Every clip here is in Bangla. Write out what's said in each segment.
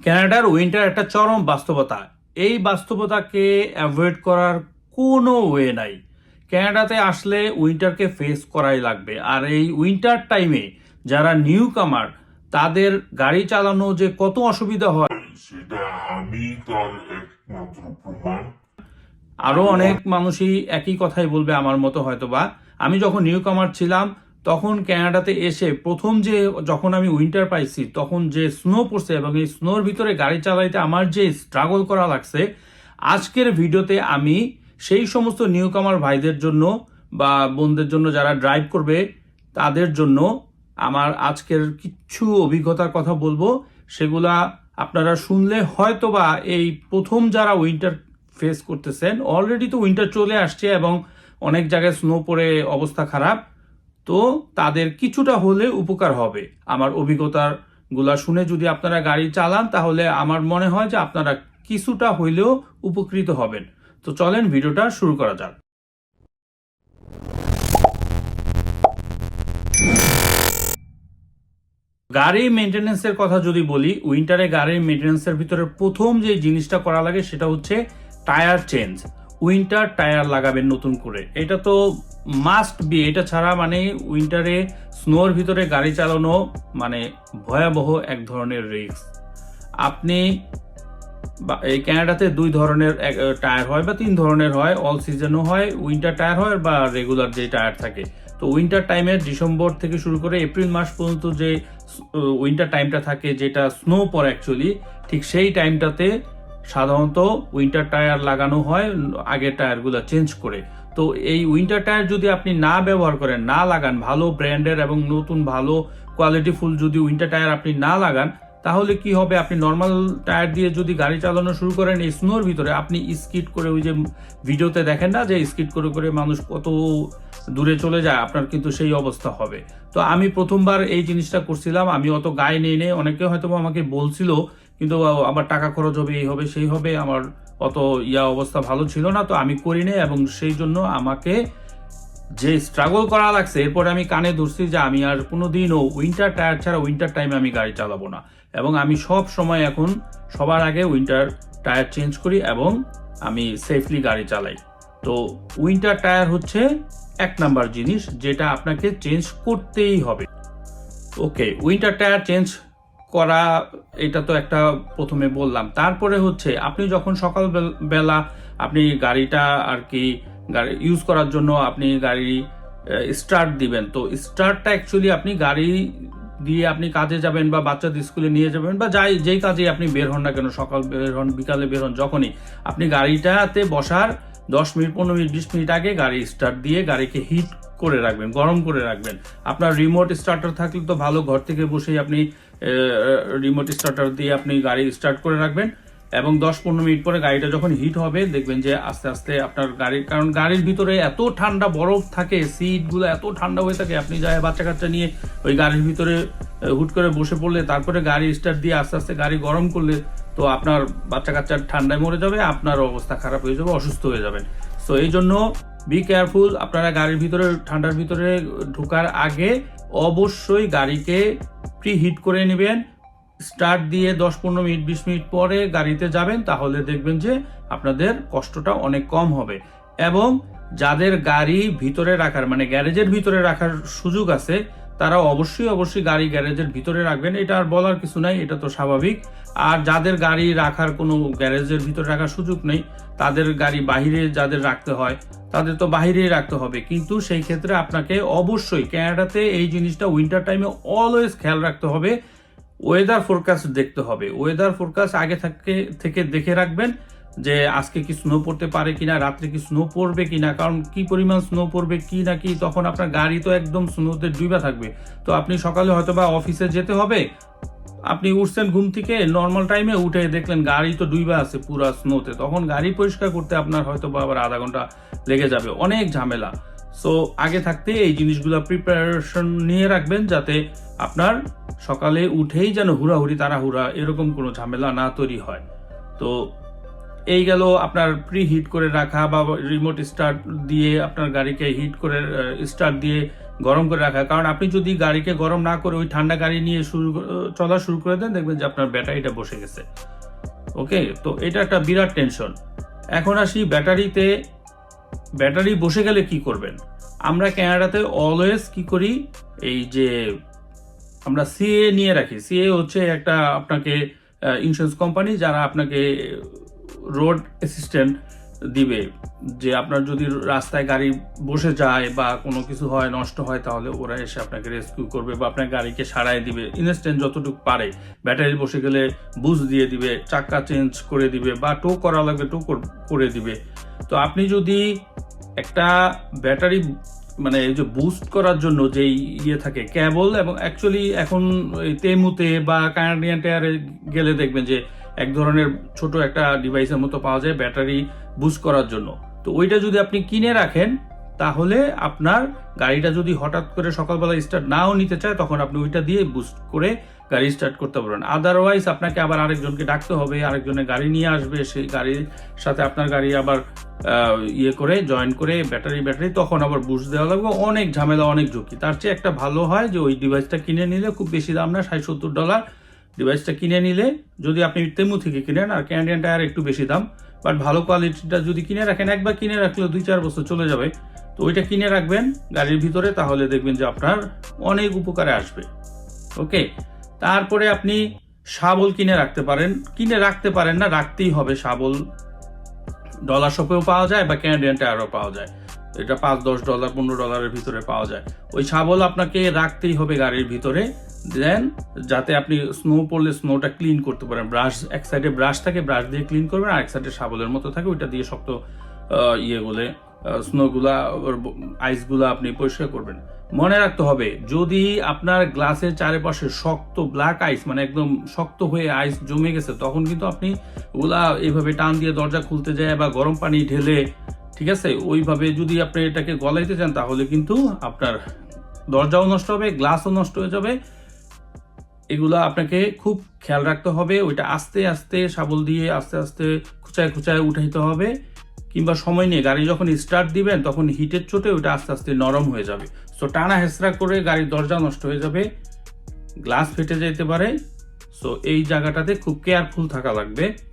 ক্যানাডার উইন্টার একটা চরম বাস্তবতা। এই বাস্তবতাকে অ্যাভয়েড করার কোনো ওয়ে নাই। ক্যানাডাতে আসলে উইন্টারকে ফেস করাই লাগবে। আর এই উইন্টার টাইমে যারা নিউ কামার তাদের গাড়ি চালানো যে কত অসুবিধা হয়। সেটা আমি তার একমাত্র প্রমাণ আরও অনেক মানুষই একই কথাই বলবে আমার মতো হয়তো বা আমি যখন নিউ কামার ছিলাম তখন ক্যানাডাতে এসে প্রথম যে যখন আমি উইন্টার পাইছি, তখন যে স্নো পড়ছে এবং এই স্নোর ভিতরে গাড়ি চালাইতে আমার যে স্ট্রাগল করা লাগছে, আজকের ভিডিওতে আমি সেই সমস্ত নিউ কামার ভাইদের জন্য বা বোনদের জন্য যারা ড্রাইভ করবে, তাদের জন্য আমার আজকের কিছু অভিজ্ঞতার কথা বলব। সেগুলা আপনারা শুনলে হয়তো বা এই প্রথম যারা উইন্টার ফেস করতেছেন অলরেডি তো উইন্টার চলে আসছে এবং অনেক জায়গায় স্নো পড়ে অবস্থা খারাপ। তো তাদের কিছুটা হলে উপকার হবে। আমার অভিজ্ঞতারগুলা শুনে যদি আপনারা গাড়ি চালান, তাহলে আমার মনে হয় যে আপনারা কিছুটা হইলেও উপকৃত হবেন। তো চলেন ভিডিওটা শুরু করা যাক। গাড়ি মেনটেন্যান্সের কথা যদি বলি, উইন্টারে গাড়ির মেনটেন্যান্সের ভিতরে প্রথম যে জিনিসটা করা লাগে সেটা হচ্ছে টায়ার চেঞ্জ। উইন্টার টায়ার লাগাবেন নতুন করে। এটা তো মাস্ট বি এটা ছাড়া মানে উইন্টারে স্নোর ভিতরে গাড়ি চালানো মানে ভয়াবহ এক ধরনের রিস্ক আপনি এই ক্যানাডাতে দুই ধরনের টায়ার হয় বা তিন ধরনের হয় অল সিজনও হয় উইন্টার টায়ার হয় বা রেগুলার যে টায়ার থাকে। তো উইন্টার টাইমে ডিসেম্বর থেকে শুরু করে এপ্রিল মাস পর্যন্ত যে উইন্টার টাইমটা থাকে, যেটা স্নো পর অ্যাকচুয়ালি ঠিক সেই টাইমটাতে সাধারণত উইন্টার টায়ার লাগানো হয়, আগের টায়ারগুলো চেঞ্জ করে। তো এই উইন্টার টায়ার যদি আপনি না ব্যবহার করেন, না লাগান, ভালো ব্র্যান্ডের এবং নতুন ভালো কোয়ালিটি ফুল যদি উইন্টার টায়ার আপনি না লাগান, তাহলে কি হবে? আপনি নর্মাল টায়ার দিয়ে যদি গাড়ি চালানো শুরু করেন এই স্নোর ভিতরে, আপনি স্কিড করে ওই যে ভিডিওতে দেখেন না যে স্কিড করে করে মানুষ কত দূরে চলে যায়, আপনার কিন্তু সেই অবস্থা হবে। তো আমি প্রথমবার এই জিনিসটা করছিলাম, আমি অত গায়ে নেই নেই, অনেকে হয়তো আমাকে বলছিল কিন্তু আমার টাকা খরচ হবে, এই হবে, সেই হবে, আমার অত ইয়া অবস্থা ভালো ছিল না, তো আমি করি নাই এবং সেই জন্য আমাকে যে স্ট্রাগল করা লাগছে, এরপরে আমি কানে ধরছি যে আমি আর কোনোদিনও উইন্টার টায়ার ছাড়া উইন্টার টাইমে আমি গাড়ি চালাবো না। এবং আমি সব সময় এখন সবার আগে উইন্টার টায়ার চেঞ্জ করি এবং আমি সেফলি গাড়ি চালাই। তো উইন্টার টায়ার হচ্ছে এক নাম্বার জিনিস, যেটা আপনাকে চেঞ্জ করতেই হবে। ওকে উইন্টার টায়ার চেঞ্জ করা, এটা তো একটা প্রথমে বললাম। তারপরে হচ্ছে, আপনি যখন সকাল বেলা আপনি গাড়িটা আর কি গাড়ি ইউজ করার জন্য আপনি গাড়ি স্টার্ট দিবেন, তো স্টার্টটা অ্যাকচুয়ালি আপনি গাড়ি দিয়ে আপনি কাজে যাবেন বা বাচ্চাদের স্কুলে নিয়ে যাবেন বা যাই, যেই কাজে আপনি বের হন না কেন, সকাল বের হন, বিকালে বের হন, যখনই আপনি গাড়িটাতে বসার দশ মিনিট, পনেরো মিনিট, বিশ মিনিট আগে গাড়ি স্টার্ট দিয়ে গাড়িকে হিট করে রাখবেন, গরম করে রাখবেন। আপনার রিমোট স্টার্টার থাকলে তো ভালো, ঘর থেকে বসেই আপনি রিমোট স্টার্টার দিয়ে আপনি গাড়ি স্টার্ট করে রাখবেন এবং দশ পনেরো মিনিট পরে গাড়িটা যখন হিট হবে, দেখবেন যে আস্তে আস্তে আপনার গাড়ির, কারণ গাড়ির ভিতরে এত ঠান্ডা বরফ থাকে সিটগুলো এত ঠান্ডা হয়ে থাকে, আপনি যায় বাচ্চা কাচ্চা নিয়ে ওই গাড়ির ভিতরে হুট করে বসে পড়লে, তারপরে গাড়ি স্টার্ট দিয়ে আস্তে আস্তে গাড়ি গরম করলে, তো আপনার বাচ্চা কাচ্চার ঠান্ডায় মরে যাবে, আপনার অবস্থা খারাপ হয়ে যাবে, অসুস্থ হয়ে যাবেন। তো এই জন্য বি কেয়ারফুল আপনারা গাড়ির ভিতরে, ঠান্ডার ভিতরে ঢোকার আগে অবশ্যই গাড়িকে প্রি হিট করে নেবেন। স্টার্ট দিয়ে দশ পনেরো মিনিট, বিশ মিনিট পরে গাড়িতে যাবেন, তাহলে দেখবেন যে আপনাদের কষ্টটা অনেক কম হবে। এবং যাদের গাড়ি ভিতরে রাখার মানে গ্যারেজের ভিতরে রাখার সুযোগ আছে তারা অবশ্যই অবশ্যই গাড়ি গ্যারেজের ভিতরে রাখবেন। এটা আর বলার কিছু নাই, এটা তো স্বাভাবিক। আর যাদের গাড়ি রাখার কোনো গ্যারেজের ভিতরে রাখার সুযোগ নেই, তাদের গাড়ি বাহিরে যাদের রাখতে হয়, তাদের তো বাহিরেই রাখতে হবে। কিন্তু সেই ক্ষেত্রে আপনাকে অবশ্যই ক্যানাডাতে এই জিনিসটা উইন্টার টাইমে অলওয়েজ খেয়াল রাখতে হবে। ওয়েদার ফোরকাস্ট দেখতে হবে। ওয়েদার ফোরকাস্ট আগে থেকে থেকে দেখে রাখবেন। যে আজকে কি স্নো পড়তে পারে কিনা, রাত্রে কি স্নো পড়বে কিনা, কারণ কি পরিমাণ স্নো পড়বে, কি না কি, তখন আপনার গাড়ি তো একদম স্নোতে ডুবা থাকবে। তো আপনি সকালে হয়তো বা অফিসে যেতে হবে, আপনি উঠছেন ঘুম থেকে নর্মাল টাইমে উঠে দেখলেন গাড়ি তো ডুইবা আছে পুরো স্নোতে তখন গাড়ি পরিষ্কার করতে আপনার হয়তো বা আবার আধা ঘণ্টা লেগে যাবে, অনেক ঝামেলা। সো আগে থাকতে এই জিনিসগুলো প্রিপারেশন নিয়ে রাখবেন যাতে আপনার সকালে উঠেই যেন হুড়াহুড়ি, তাড়াহুড়া, এরকম কোনো ঝামেলা না তৈরি হয়। তো এই গেল আপনার প্রি হিট করে রাখা বা রিমোট স্টার্ট দিয়ে আপনার গাড়িকে হিট করে স্টার্ট দিয়ে গরম করে রাখা। কারণ আপনি যদি গাড়িকে গরম না করে ওই ঠান্ডা গাড়ি নিয়ে শুরু চলা শুরু করে দেন, দেখবেন যে আপনার ব্যাটারিটা বসে গেছে। ওকে? তো এটা একটা বিরাট টেনশন এখন আসি ব্যাটারিতে। ব্যাটারি বসে গেলে কি করবেন? আমরা ক্যানাডাতে অলওয়েজ কি করি? এই যে আমরা সিএ নিয়ে রাখি। সিএ হচ্ছে একটা আপনাকে ইন্স্যুরেন্স কোম্পানি যারা আপনাকে রোড অ্যাসিস্ট্যান্ট দিবে, যে আপনার যদি রাস্তায় গাড়ি বসে যায় বা কোনো কিছু হয়, নষ্ট হয়, তাহলে ওরা এসে আপনাকে রেস্কিউ করবে বা আপনার গাড়িকে সারাই দিবে। ইনস্ট্যান্ট যতটুকু পারে। ব্যাটারি বসে গেলে বুঝ দিয়ে দিবে চাক্কা চেঞ্জ করে দিবে বা টো করা লাগবে টো করে দিবে। তো আপনি যদি একটা ব্যাটারি মানে এই যে বুস্ট করার জন্য যে ইয়ে থাকে ক্যাবল এবং অ্যাকচুয়ালি এখন তেমুতে বা কানাডিয়ান টায়ারে গেলে দেখবেন যে এক ধরনের ছোট একটা ডিভাইসের মতো পাওয়া যায় ব্যাটারি বুস্ট করার জন্য। তো ওইটা যদি আপনি কিনে রাখেন, তাহলে আপনার গাড়িটা যদি হঠাৎ করে সকালবেলা স্টার্ট নাও নিতে চায়, তখন আপনি ওইটা দিয়ে বুস্ট করে গাড়ি স্টার্ট করতে পারবেন। আদারওয়াইজ আপনাকে আবার আরেকজনকে ডাকতে হবে, আরেকজনের গাড়ি নিয়ে আসবে, সেই গাড়ির সাথে আপনার গাড়ি আবার ইয়ে করে জয়েন করে ব্যাটারি ব্যাটারি তখন আবার বুস্ট দেওয়া লাগবে। অনেক ঝামেলা, অনেক ঝুঁকি। তার চেয়ে একটা ভালো হয় যে ওই ডিভাইসটা কিনে নিলে খুব বেশি দাম না, ষাট সত্তর ডলার ডিভাইসটা কিনে নিলে যদি আপনি তেমু থেকে কিনেন, আর ক্যান্ডিয়ান টায়ার একটু বেশি দাম বাট ভালো কোয়ালিটিটা যদি কিনে রাখেন, একবার কিনে রাখলেও দুই চার বছর চলে যাবে, তো ওইটা কিনে রাখবেন গাড়ির ভিতরে, তাহলে দেখবেন যে আপনার অনেক উপকারে আসবে। ওকে তারপরে আপনি শাবল কিনে রাখতে পারেন, কিনে রাখতে পারেন না, রাখতেই হবে শাবল। ডলার শপেও পাওয়া যায় বা ক্যানাডিয়ান টায়ারও পাওয়া যায়। এটা পাঁচ, দশ ডলার, পনেরো ডলারের ভিতরে পাওয়া যায়। ওই শাবল আপনাকে রাখতেই হবে গাড়ির ভিতরে। দেন যাতে আপনি স্নো পড়লে স্নোটা ক্লিন করতে পারেন। ব্রাশ এক সাইডে ব্রাশ থাকে ব্রাশ দিয়ে ক্লিন করবেন, আর এক সাইডে শাবলের মতো থাকে, ওইটা দিয়ে শক্ত ইয়েগুলো স্নোগুলা আইসগুলা আপনি পরিষ্কার করবেন। মনে রাখতে হবে, যদি আপনার গ্লাসের চারিপাশে শক্ত ব্ল্যাক আইস মানে একদম শক্ত হয়ে আইস জমে গেছে, তখন কিন্তু আপনি ওগুলা এইভাবে টান দিয়ে দরজা খুলতে যায় বা গরম পানি ঢেলে ঠিক আছে? ওইভাবে যদি আপনি এটাকে গলাইতে চান, তাহলে কিন্তু আপনার দরজাও নষ্ট হবে, গ্লাসও নষ্ট হয়ে যাবে। এগুলো আপনাকে খুব খেয়াল রাখতে হবে। ওইটা আস্তে আস্তে শাবল দিয়ে আস্তে আস্তে খুচায় খুচায় উঠাইতে হবে। কিংবা সময় নিয়ে গাড়ি যখন স্টার্ট দিবেন, তখন হিটের চোটে ওইটা আস্তে আস্তে নরম হয়ে যাবে। সো টানা হেসরা করে গাড়ির দরজা নষ্ট হয়ে যাবে। গ্লাস ফেটে যেতে পারে। সো এই জায়গাটাতে খুব কেয়ারফুল থাকা লাগবে।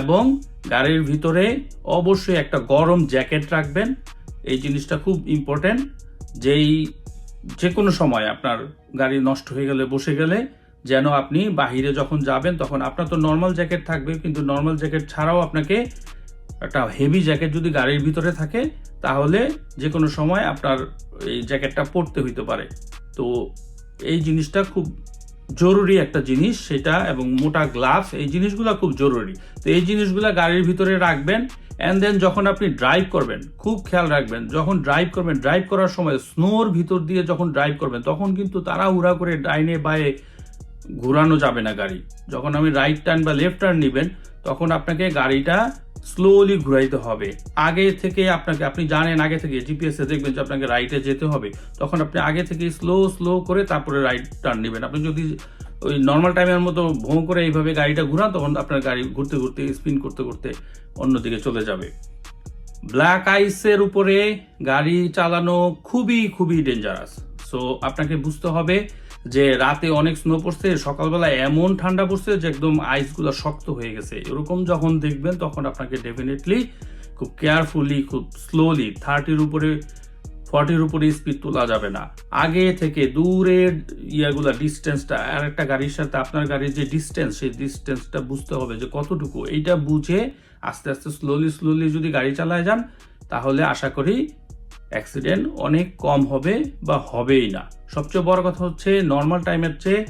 এবং গাড়ির ভিতরে অবশ্যই একটা গরম জ্যাকেট রাখবেন। এই জিনিসটা খুব ইম্পর্টেন্ট যেই যে কোনো সময় আপনার গাড়ি নষ্ট হয়ে গেলে, বসে গেলে, যেন আপনি বাহিরে যখন যাবেন, তখন আপনার তো নর্মাল জ্যাকেট থাকবে, কিন্তু নর্মাল জ্যাকেট ছাড়াও আপনাকে একটা হেভি জ্যাকেট যদি গাড়ির ভিতরে থাকে, তাহলে যে কোনো সময় আপনার এই জ্যাকেটটা পরতে হইতে পারে। তো এই জিনিসটা খুব জরুরি একটা জিনিস সেটা এবং মোটা গ্লাভস, এই জিনিসগুলো খুব জরুরি। তো এই জিনিসগুলো গাড়ির ভিতরে রাখবেন অ্যান্ড দেন যখন আপনি ড্রাইভ করবেন, খুব খেয়াল রাখবেন, যখন ড্রাইভ করবেন ড্রাইভ করার সময় স্নোর ভিতর দিয়ে যখন ড্রাইভ করবেন, তখন কিন্তু তারা তাড়াহুড়া করে ডাইনে বায়ে ঘোরানো যাবে না গাড়ি। যখন আমি রাইট টার্ন বা লেফট টার্ন নেবেন, তখন আপনাকে গাড়িটা স্লোলি ঘুরাইতে হবে। আগে থেকে আপনাকে, আপনি জানেন, আগে থেকে জিপিএস দেখবেন যে আপনাকে রাইটে যেতে হবে। তখন আপনি আগে থেকে স্লো স্লো করে তারপরে রাইট টার্ন নেবেন। আপনি যদি ওই নর্মাল টাইমের মতো ভোঁ করে এইভাবে গাড়িটা ঘুরান, তখন আপনার গাড়ি ঘুরতে ঘুরতে স্পিন করতে করতে অন্যদিকে চলে যাবে। ব্ল্যাক আইসের উপরে গাড়ি চালানো খুবই খুবই ডেঞ্জারাস সো আপনাকে বুঝতে হবে যে রাতে অনেক স্নো পড়ছে সকালবেলা এমন ঠান্ডা পড়ছে যে একদম আইসগুলো শক্ত হয়ে গেছে। এরকম যখন দেখবেন, তখন আপনাকে ডেফিনেটলি খুব কেয়ারফুলি খুব স্লোলি থার্টির উপরে ফর্টির উপরে স্পিড তোলা যাবে না। আগে থেকে দূরের ইয়াগুলা ডিস্টেন্সটা আর একটা গাড়ির সাথে আপনার গাড়ির যে ডিস্টেন্স সেই ডিস্টেন্সটা বুঝতে হবে যে কতটুকু। এইটা বুঝে আস্তে আস্তে স্লোলি স্লোলি যদি গাড়ি চালায় যান, তাহলে আশা করি অ্যাক্সিডেন্ট অনেক কম হবে বা হবেই না। সবচেয়ে বড় কথা হচ্ছে নর্মাল টাইমের চেয়ে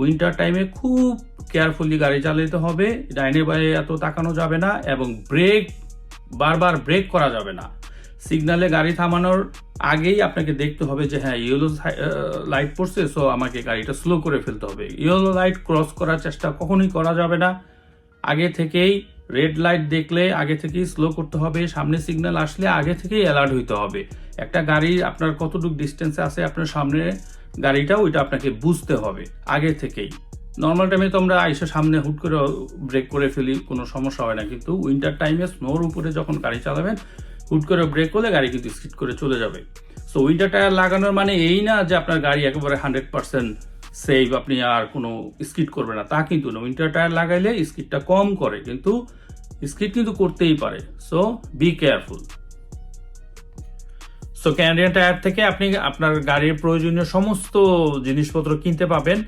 উইন্টার টাইমে খুব কেয়ারফুলি গাড়ি চালাতে হবে, ডাইনে বাইরে এত তাকানো যাবে না এবং ব্রেক বারবার ব্রেক করা যাবে না। সিগনালে গাড়ি থামানোর আগেই আপনাকে দেখতে হবে যে হ্যাঁ ইয়েলো লাইট পড়ছে সো আমাকে গাড়িটা স্লো করে ফেলতে হবে। ইয়েলো লাইট ক্রস করার চেষ্টা কখনোই করা যাবে না। আগে থেকেই রেড লাইট দেখলে আগে থেকেই স্লো করতে হবে, সামনে সিগন্যাল আসলে আগে থেকেই অ্যালার্ট হইতে হবে। একটা গাড়ি আপনার কতটুকু ডিস্টেন্সে আছে, আপনার সামনে গাড়িটা, ওইটা আপনাকে বুঝতে হবে আগে থেকেই। নর্মাল টাইমে তো আমরা আইসে সামনে হুট করে ব্রেক করে ফেলি, কোনো সমস্যা হয় না। কিন্তু উইন্টার টাইমে স্নোর উপরে যখন গাড়ি চালাবেন, হুট করে ব্রেক করলে গাড়ি কিন্তু স্কিড করে চলে যাবে। সো উইন্টার টায়ার লাগানোর মানে এই না যে আপনার গাড়ি একেবারে হান্ড্রেড পার্সেন্ট সেভ আপনি আর কোনো স্কিড করবে না। তা কিন্তু না। উইন্টার টায়ার লাগাইলে স্কিডটা কম করে, কিন্তু স্কিড কিন্তু করতেই পারে। So be careful so Canadian Tire থেকে আপনি আপনার গাড়ির প্রয়োজনীয় সমস্ত জিনিসপত্র কিনতে পাবেন।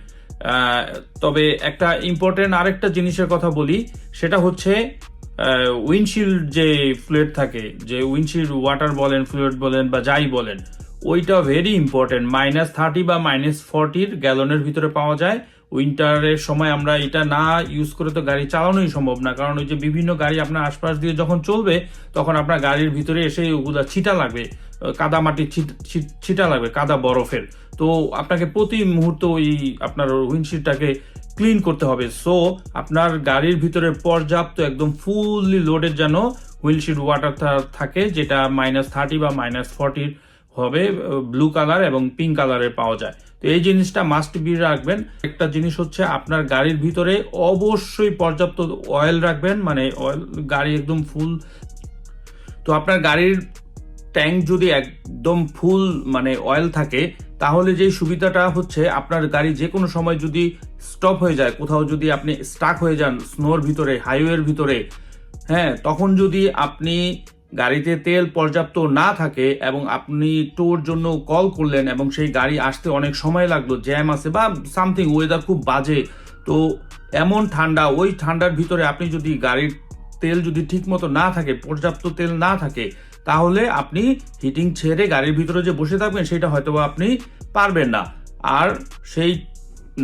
তবে একটা ইম্পর্টেন্ট আরেকটা জিনিসের কথা বলি, সেটা হচ্ছে উইন্ডশিল্ড যে ফ্লুইড থাকে, যে উইন্ডশিল্ড ওয়াটার বলেন ফ্লুইড বলেন বা যাই বলেন ওইটা ভেরি ইম্পর্টেন্ট মাইনাস থার্টি বা মাইনাস ফর্টির গ্যালনের ভিতরে পাওয়া যায়। উইন্টারের সময় আমরা এটা না ইউজ করে তো গাড়ি চালানোই সম্ভব না, কারণ ওই যে বিভিন্ন গাড়ি আপনার আশপাশ দিয়ে যখন চলবে, তখন আপনার গাড়ির ভিতরে এসে ওগুলা ছিটা লাগবে কাদা মাটির ছিট- লাগবে, কাদা বরফের। তো আপনাকে প্রতি মুহূর্ত ওই আপনার উইন্ডশিটটাকে ক্লিন করতে হবে। সো আপনার গাড়ির ভিতরে পর্যাপ্ত একদম ফুললি লোডের যেন উইন্ডশিট ওয়াটার থাকে, যেটা মাইনাস থার্টি বা মাইনাস ফর্টির হবে ব্লু কালার এবং পিঙ্ক কালারের পাওয়া যায়। তো এই জিনিসটা মাস্ট বি রাখবেন। একটা জিনিস হচ্ছে আপনার গাড়ির ভিতরে অবশ্যই পর্যাপ্ত অয়েল রাখবেন মানে অয়েল গাড়ি একদম ফুল তো আপনার গাড়ির ট্যাঙ্ক যদি একদম ফুল মানে অয়েল থাকে, তাহলে যেই সুবিধাটা হচ্ছে, আপনার গাড়ি যে কোনো সময় যদি স্টপ হয়ে যায়, কোথাও যদি আপনি স্টাক হয়ে যান স্নোর ভিতরে হাইওয়ের ভিতরে হ্যাঁ তখন যদি আপনি গাড়িতে তেল পর্যাপ্ত না থাকে এবং আপনি টোর জন্য কল করলেন এবং সেই গাড়ি আসতে অনেক সময় লাগল জ্যাম আছে বা সামথিং ওয়েদার খুব বাজে। তো এমন ঠান্ডা, ওই ঠান্ডার ভিতরে আপনি যদি গাড়ির তেল যদি ঠিক মতো না থাকে, পর্যাপ্ত তেল না থাকে, তাহলে আপনি হিটিং ছেড়ে গাড়ির ভিতরে যে বসে থাকবেন, সেটা হয়তো আপনি পারবেন না। আর সেই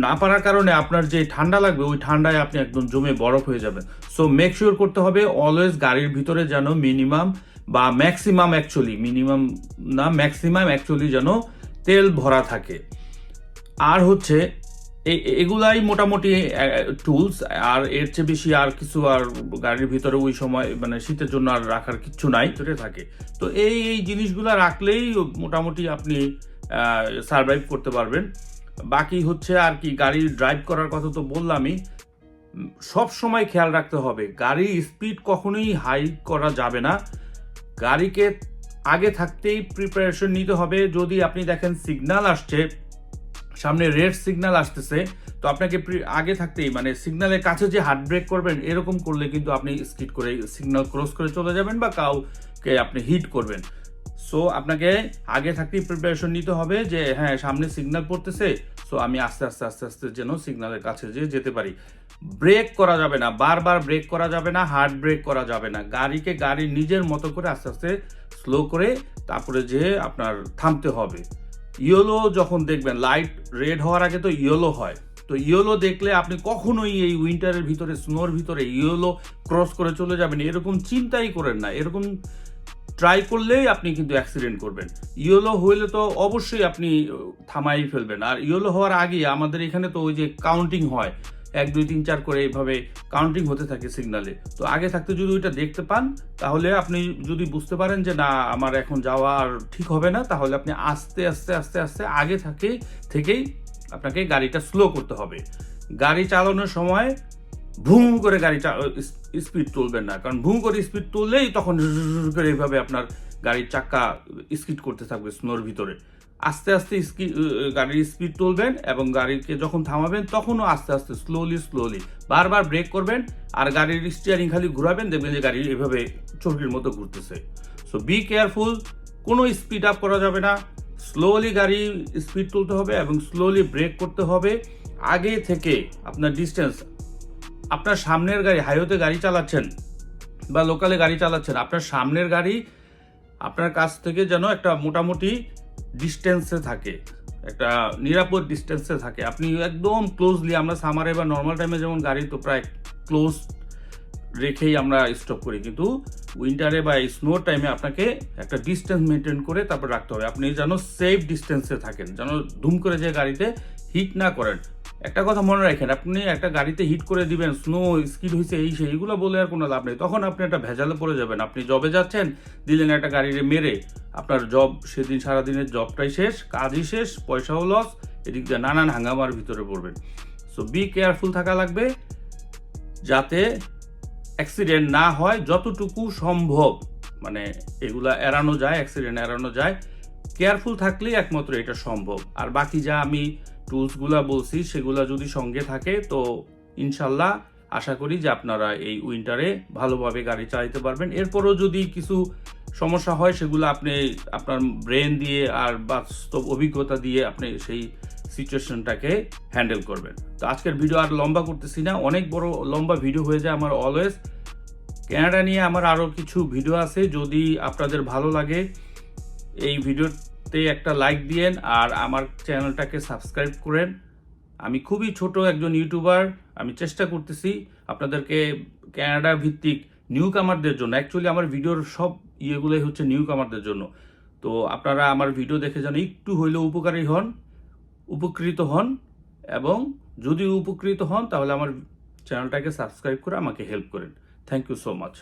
না পারার কারণে আপনার যে ঠান্ডা লাগবে ওই ঠান্ডায় আপনি একদম জমে বরফ হয়ে যাবেন। সো মেক শিওর করতে হবে অলওয়েজ গাড়ির ভিতরে যেন মিনিমাম বা ম্যাক্সিমাম অ্যাকচুয়ালি মিনিমাম না ম্যাক্সিমাম অ্যাকচুয়ালি যেন তেল ভরা থাকে। আর হচ্ছে এগুলাই মোটামুটি টুলস আর এর চেয়ে বেশি আর কিছু আর গাড়ির ভিতরে ওই সময় মানে শীতের জন্য আর রাখার কিছু নাই। ভিতরে থাকে। তো এই এই জিনিসগুলো রাখলেই মোটামুটি আপনি সার্ভাইভ করতে পারবেন। বাকি হচ্ছে আর কি, গাড়ি ড্রাইভ করার কথা তো বললামই। সব সময় খেয়াল রাখতে হবে গাড়ির স্পিড কখনোই হাই করা যাবে না। গাড়িকে আগে থাকতেই প্রিপারেশন নিতে হবে। যদি আপনি দেখেন সিগন্যাল আসছে, সামনে রেড সিগন্যাল আসতেছে, তো আপনাকে আগে থাকতেই মানে সিগন্যালের কাছে যে হার্ড ব্রেক করবেন, এরকম করলে কিন্তু আপনি স্কিড করে সিগন্যাল ক্রস করে চলে যাবেন বা কাউকে আপনি হিট করবেন। সো আপনাকে আগে থাকতেই প্রিপারেশন নিতে হবে যে হ্যাঁ সামনে সিগন্যাল পড়তেছে। সো আমি আস্তে আস্তে আস্তে আস্তে যেন সিগন্যালের কাছে যে যেতে পারি। ব্রেক করা যাবে না, বারবার ব্রেক করা যাবে না হার্ড ব্রেক করা যাবে না। গাড়িকে গাড়ি নিজের মতো করে আস্তে আস্তে স্লো করে তারপরে যে আপনার থামতে হবে। ইয়েলো যখন দেখবেন লাইট রেড হওয়ার আগে তো ইয়েলো হয়। তো ইয়েলো দেখলে আপনি কখনোই এই উইন্টারের ভিতরে স্নোর ভিতরে ইয়েলো ক্রস করে চলে যাবেন। এরকম চিন্তাই করেন না। এরকম ট্রাই করলেই আপনি কিন্তু অ্যাক্সিডেন্ট করবেন। ইয়েলো হইলে তো অবশ্যই আপনি থামাই ফেলবেন। আর ইয়েলো হওয়ার আগে আমাদের এখানে তো ওই যে কাউন্টিং হয়। এক, দুই, তিন, চার করে এইভাবে কাউন্টিং হতে থাকে সিগনালে তো আগে থাকতে যদি ওইটা দেখতে পান, তাহলে আপনি যদি বুঝতে পারেন যে না, আমার এখন যাওয়া আর ঠিক হবে না, তাহলে আপনি আস্তে আস্তে আস্তে আস্তে আগে থাকে, থেকেই আপনাকে গাড়িটা স্লো করতে হবে। গাড়ি চালানোর সময় ভুম করে গাড়ি স্পিড তুলবেন না। কারণ ভুম করে স্পিড তুললেই তখন করে এইভাবে আপনার গাড়ির চাকা স্কিড করতে থাকবে স্নোর ভিতরে। আস্তে আস্তে গাড়ির স্পিড তুলবেন এবং গাড়িকে যখন থামাবেন, তখনও আস্তে আস্তে স্লোলি স্লোলি বারবার ব্রেক করবেন আর গাড়ির স্টিয়ারিং খালি ঘুরাবেন, দেখবেন যে গাড়ি এভাবে চরকির মতো ঘুরতেছে। সো বি কেয়ারফুল কোনো স্পিড আপ করা যাবে না। স্লোলি গাড়ি স্পিড তুলতে হবে এবং স্লোলি ব্রেক করতে হবে। আগে থেকে আপনার ডিস্টেন্স আপনার সামনের গাড়ি হাইওয়েতে গাড়ি চালাচ্ছেন বা লোকালে গাড়ি চালাচ্ছেন, আপনার সামনের গাড়ি আপনার কাছ থেকে যেন একটা মোটামুটি ডিস্টেন্সে থাকে, একটা নিরাপদ ডিস্টেন্সে থাকে। আপনি একদম ক্লোজলি আমরা সামারে বা নর্মাল টাইমে যেমন গাড়ি তো প্রায় ক্লোজ রেখেই আমরা স্টপ করি, কিন্তু উইন্টারে বা স্নোর টাইমে আপনাকে একটা ডিস্টেন্স মেনটেন করে তারপর রাখতে হবে। আপনি যেন সেফ ডিস্টেন্সে থাকেন, যেন ধুম করে যে গাড়িতে হিট না করেন। একটা কথা মনে রাখেন, আপনি একটা গাড়িতে হিট করে দিবেন স্নো স্কিড হয়েছে এই সেই, এগুলো বলে আর কোনো লাভ নেই। তখন আপনি একটা ভেজালে পড়ে যাবেন। আপনি জবে যাচ্ছেন, দিলেন একটা গাড়িরে মেরে, আপনার জব সেদিন সারাদিনের জবটাই শেষ, কাজই শেষ, পয়সাও লস এদিক দিয়ে নানান হাঙ্গামার ভিতরে পড়বেন। সো বি কেয়ারফুল থাকা লাগবে, যাতে অ্যাক্সিডেন্ট না হয়, যতটুকু সম্ভব মানে এগুলা এড়ানো যায় অ্যাক্সিডেন্ট এড়ানো যায় কেয়ারফুল থাকলেই একমাত্র এটা সম্ভব। আর বাকি যা আমি টুলসগুলা বলছি, সেগুলা যদি সঙ্গে থাকে, তো ইনশাল্লাহ আশা করি যে আপনারা এই উইন্টারে ভালোভাবে গাড়ি চালাতে পারবেন। এরপরও যদি কিছু সমস্যা হয়, সেগুলো আপনি আপনার ব্রেন দিয়ে আর বাস্তব অভিজ্ঞতা দিয়ে আপনি সেই সিচুয়েশনটাকে হ্যান্ডেল করবেন। তো আজকের ভিডিও আর লম্বা করতেছি না, অনেক বড় লম্বা ভিডিও হয়ে যায় আমার অলওয়েজ। ক্যানাডা নিয়ে আমার আরও কিছু ভিডিও আছে, যদি আপনাদের ভালো লাগে, এই ভিডিওতে একটা লাইক দিয়েন আর আমার চ্যানেলটাকে সাবস্ক্রাইব করেন। আমি খুবই ছোট একজন ইউটিউবার আমি চেষ্টা করতেছি আপনাদেরকে ক্যানাডা ভিত্তিক নিউ কামারদের জন্য। অ্যাকচুয়ালি আমার ভিডিওর সব ইয়েগুলোই হচ্ছে নিউ কামারদের জন্য। তো আপনারা আমার ভিডিও দেখে যেন একটু হইলেও উপকারী হন, উপকৃত হন এবং যদি উপকৃত হন, তাহলে আমার চ্যানেলটাকে সাবস্ক্রাইব করে আমাকে হেল্প করেন। Thank you so much